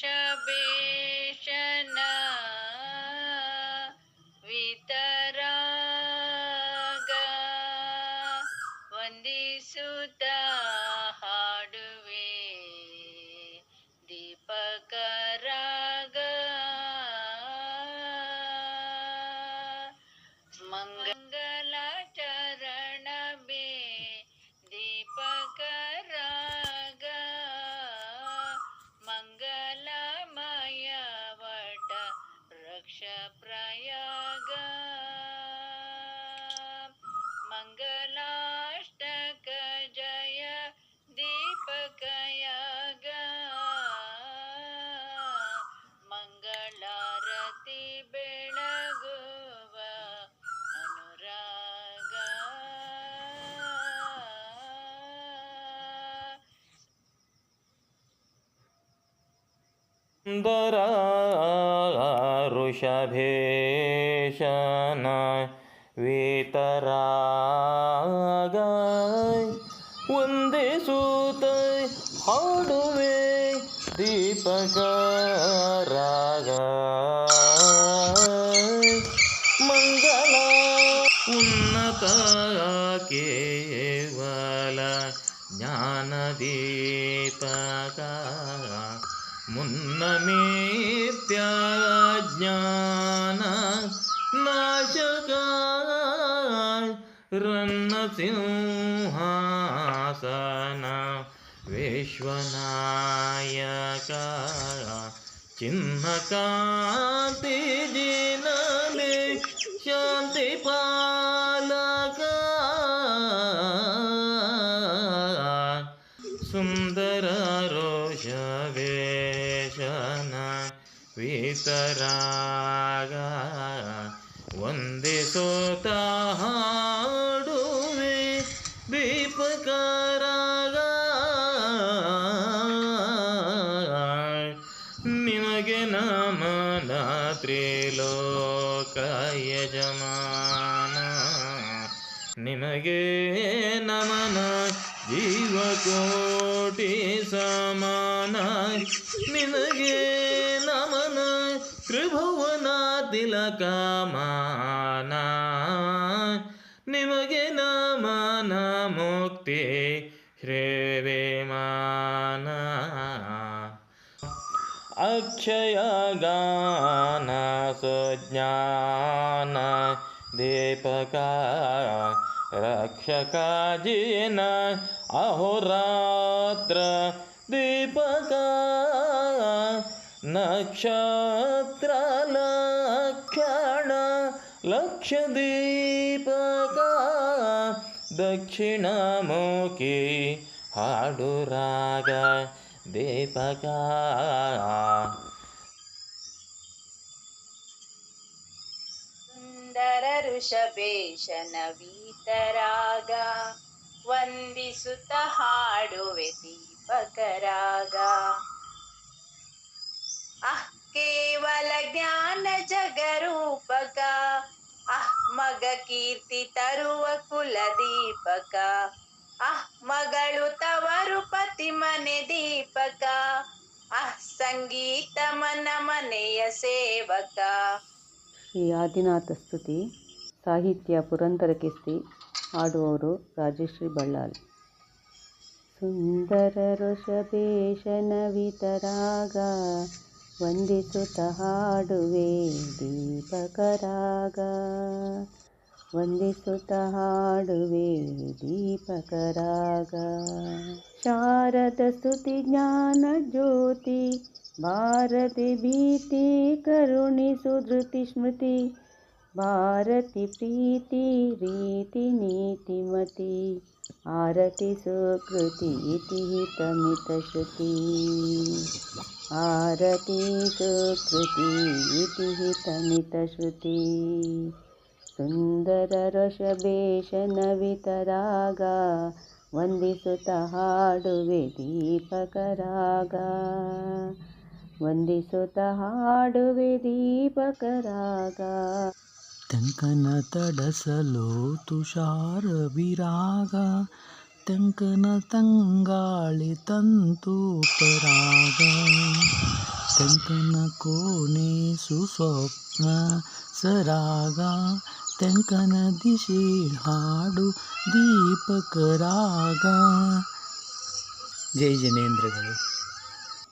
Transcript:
ವೃಷಭೇಶನ ವಿತರಾಗ ವಂದಿಸುತ್ತ ಹಾಡುವೆ ದೀಪಕರಾಗ ಸುಂದರ ಋಷಭೇಶನ ವೇತರಾಗ ಒಂದೇ ಸೂತ ಹಾಡುವೆ ದೀಪಕ ರಾಗ मुन्न नित्या नाचकारसिहासना विश्वनायका चिह्नकाति शान्तिपा ವಿತರಾಗ ಒಂದೇ ಸೋತ ಹಾಡುವೆ ದೀಪಕಾರಾಗ. ನಿಮಗೆ ನಮನ ತ್ರಿಲೋಕ ಯಜಮಾನ. ನಿನಗೆ ನಮನ ಜೀವಕೋಟಿ ಸಮಾನ. ನಿನಗೆ ತ್ರಿಭುವನ ತಿಲಕಮಾನ ನಿಮಗೆ ನಮನ ಮುಕ್ತಿ ಶ್ರೇವೇಮಾನ ಅಕ್ಷಯ ಗಾನ ಸುಜ್ಞಾನ ದೀಪಕ ರಕ್ಷಕ ಜಿನ ಅಹೋರಾತ್ರ ದೀಪಕ ಲಕ್ಷ ದೀಪಕ ದಕ್ಷಿಣಮುಖಿ ಹಾಡು ರಾಗ ದೀಪಕ. ಸುಂದರ ಋಷಭೇಶನ ವೀತರಾಗ, ವಂದಿಸುತ್ತ ಹಾಡುವೆ ದೀಪಕರಾಗ. ಅಹ್, ಕೇವಲ ಜ್ಞಾನ ಜಗರೂಪಕ ಕೀರ್ತಿ ತರುವ ಕುಲ ದೀಪಕ ಅಹ್, ಮಗಳು ತವರು ಪತಿ ಮನೆ ದೀಪಕ. ಅಹ್, ಸಂಗೀತ ಮನ ಮನೆಯ ಸೇವಕ. ಶ್ರೀ ಆದಿನಾಥ ಸ್ತುತಿ, ಸಾಹಿತ್ಯ ಪುರಂದರ ಕಿಸ್ತಿ ಹಾಡುವವರು ರಾಜಶ್ರೀ ಬಳ್ಳಾಲ್ ಸುಂದರ ಋಷಭೇಶನ ವಿತರಾಗ, ವಂದಿಸುತ್ತ ಹಾಡುವೆ ದೀಪಕರಾಗ. वन्दे दीपकराग शारदस्तुति ज्ञानज्योतिः भारति भीति करुणीसुधृति स्मृति भारति प्रीति प्रीतिनीतिमती आरति सुकृति इति हितमितश्रुति आरती सुकृति इति हितमितश्रुति ಪ್ರೀತಿ ರೀತಿ ನೀತಿಮತಿ ಆರತಿ ಸುಕೃತಿ ಇತಿ ಹಿತಮಿತ ಶ್ರುತಿ ಆರತಿ ಸುಕೃತಿ ಇತಿ ಹಿತಮಿತ ಶ್ರುತಿ ಸುಂದರ ರಸಭೇಷನ ವಿತರಾಗ ವಂದಿಸುತ್ತ ಹಾಡುವೆ ದೀಪಕರಾಗ. ವಂದಿಸುತ್ತ ಹಾಡುವೆ ದೀಪಕರಾಗ. ತಂಕನ ತಡಸಲು ತುಷಾರ ವಿರಾಗ, ತಂಕನ ತಂಗಾಳಿ ತಂತೂಪರಾಗ. ತೆಂಕನ ಕೋಣೆ ಸುಸ್ವಪ್ನ ಸರಾಗ ತೆಂಕನ ದಿಶೆ ಹಾಡು ದೀಪಕರಾಗ. ಜೈ ಜನೇಂದ್ರಗಳು.